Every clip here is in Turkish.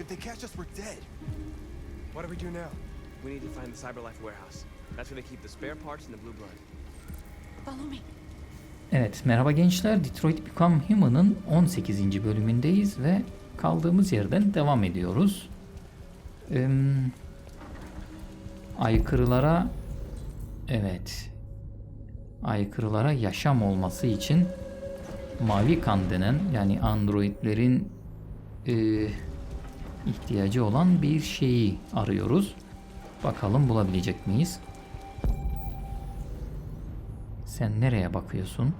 If they catch us, we're dead. What do we do now? We need to find the Cyberlife warehouse. That's where they keep the spare parts and the blue blood. Follow me. Evet, merhaba gençler. Detroit Become Human'ın 18. bölümündeyiz ve kaldığımız yerden devam ediyoruz. Ee, aykırılara evet aykırılara yaşam olması için mavi kan denen yani androidlerin e, ihtiyacı olan bir şeyi arıyoruz. Bakalım bulabilecek miyiz? Sen nereye bakıyorsun?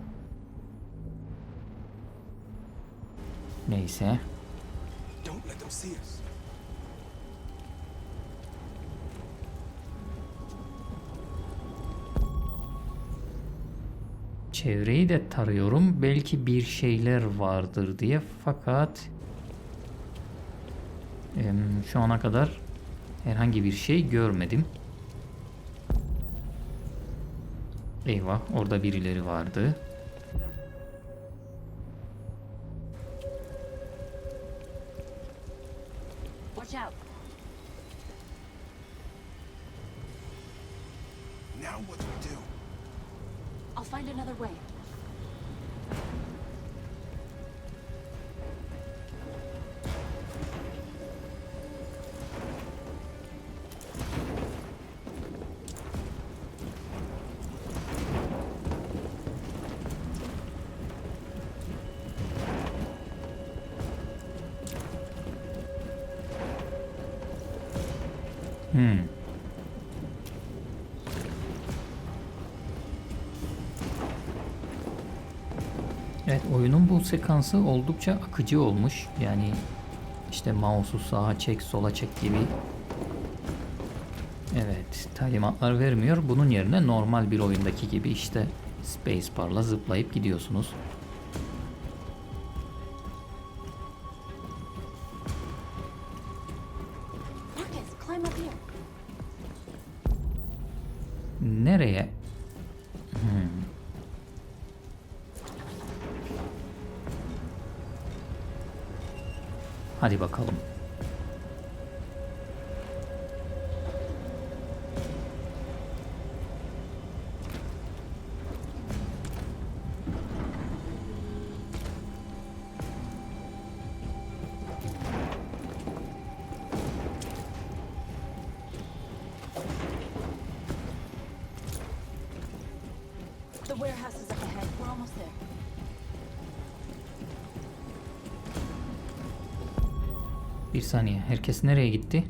Neyse. Çevreyi de tarıyorum. Belki bir şeyler vardır diye. Fakat şu ana kadar herhangi bir şey görmedim. Eyvah, orada birileri vardı. Hmm. Evet oyunun bu sekansı oldukça akıcı olmuş. Yani işte mouse'u sağa çek sola çek gibi. Evet talimatlar vermiyor. Bunun yerine normal bir oyundaki gibi işte spacebar'la zıplayıp gidiyorsunuz. Bir saniye. Herkes nereye gitti?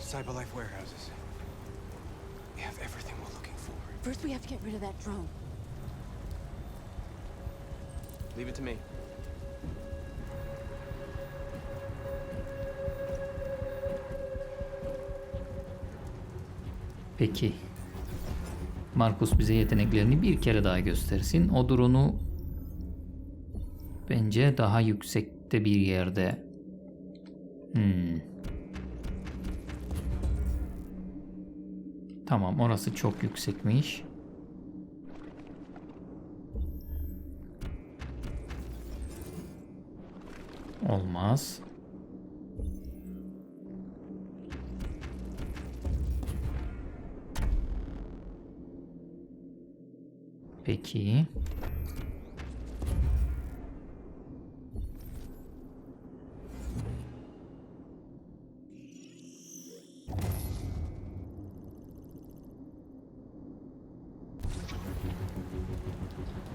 Cyberlife warehouses. We have everything we're looking for. First, we have to get rid of that drone. Leave it to me. Peki. Markus bize yeteneklerini bir kere daha göstersin. O drone'u bence daha yüksekte bir yerde. Hmm. Tamam, orası çok yüksekmiş. Olmaz. Peki.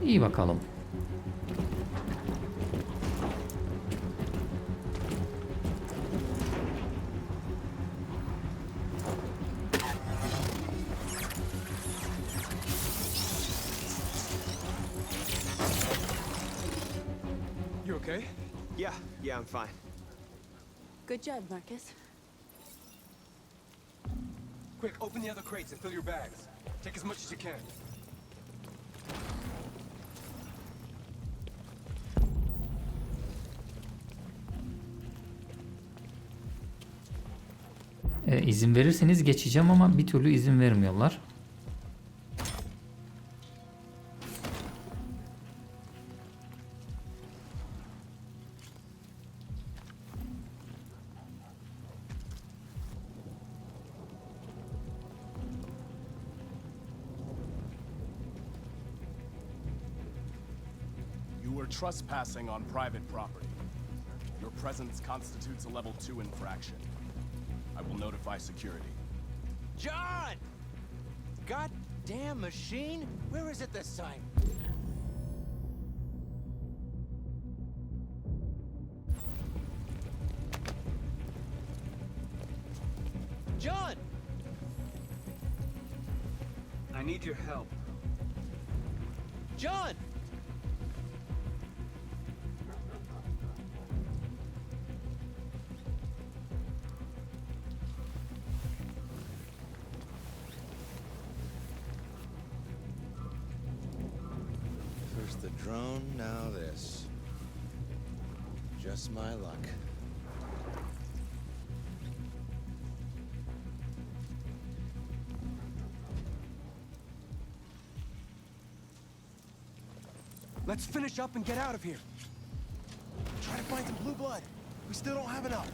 İyi bakalım. Yeah, yeah, I'm fine. Good job, Marcus. Quick, open the other crates and fill your bags. Take as much as you can. E, izin verirseniz geçeceğim ama bir türlü izin vermiyorlar. Trespassing on private property. Your presence constitutes a level 2 infraction. I will notify security. John! Goddamn machine! Where is it this time? John! I need your help. John! Just my luck. Let's finish up and get out of here. Try to find some blue blood. We still don't have enough.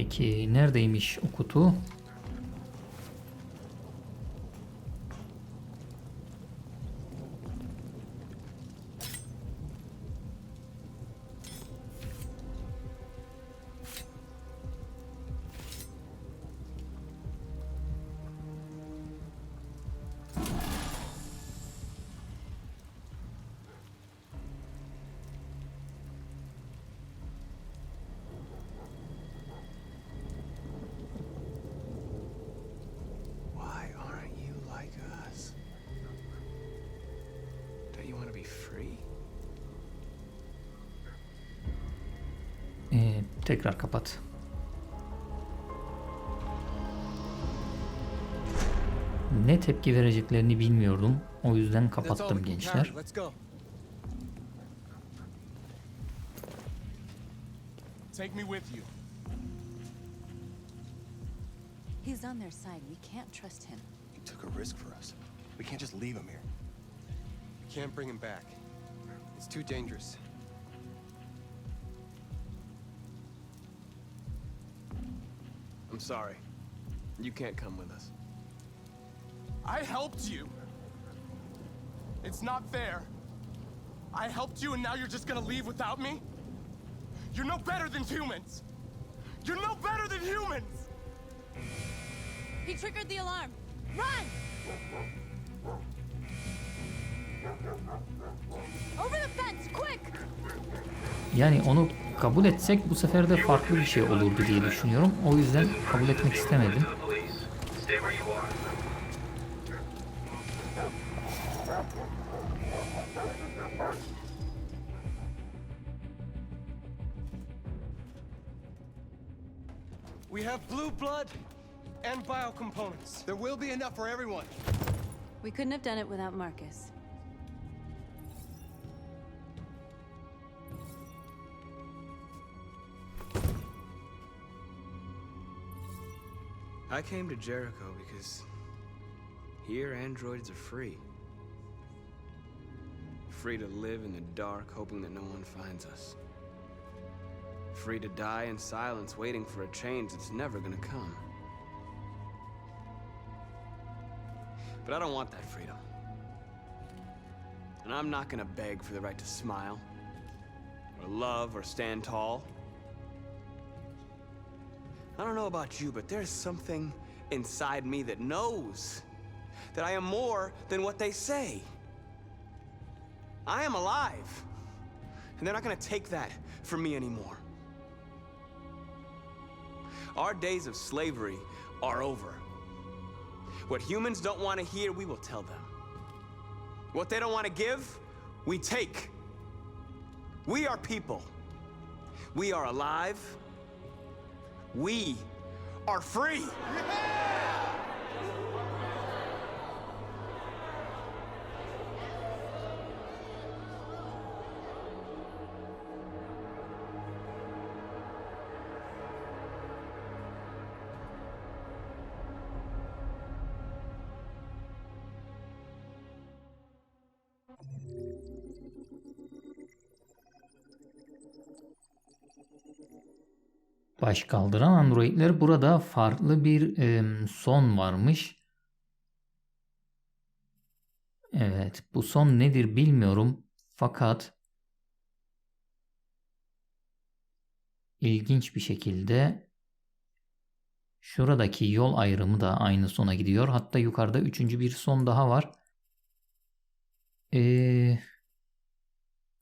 Peki neredeymiş o kutu? Tekrar kapat. Ne tepki vereceklerini bilmiyordum. O yüzden kapattım gençler. Take me with you. He's on their side. We can't trust him. He took a risk for us. We can't just leave him here. We can't bring him back. It's too dangerous. I'm sorry. You can't come with us. I helped you. It's not fair. I helped you and now you're just gonna leave without me? You're no better than humans. You're no better than humans. He triggered the alarm. Run! Over the fence, quick! Yani onu kabul etsek bu sefer de farklı bir şey olurdu diye düşünüyorum. O yüzden kabul etmek istemedim. We have blue blood and biocomponents. There will be enough for everyone. We couldn't have done it without Marcus. I came to Jericho because here androids are free. Free to live in the dark, hoping that no one finds us. Free to die in silence, waiting for a change that's never gonna come. But I don't want that freedom. And I'm not gonna beg for the right to smile, or love, or stand tall. I don't know about you, but there's something inside me that knows that I am more than what they say. I am alive. And they're not gonna take that from me anymore. Our days of slavery are over. What humans don't want to hear, we will tell them. What they don't want to give, we take. We are people. We are alive, We are free. Baş kaldıran androidler burada farklı bir em, son varmış. Evet, bu son nedir bilmiyorum. Fakat ilginç bir şekilde şuradaki yol ayrımı da aynı sona gidiyor. Hatta yukarıda üçüncü bir son daha var. Ee,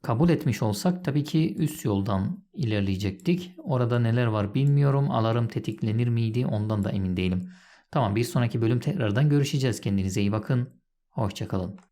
kabul etmiş olsak tabii ki üst yoldan ilerleyecektik. Orada neler var bilmiyorum. Alarm tetiklenir miydi ondan da emin değilim. Tamam bir sonraki bölüm tekrardan görüşeceğiz. Kendinize iyi bakın. Hoşçakalın.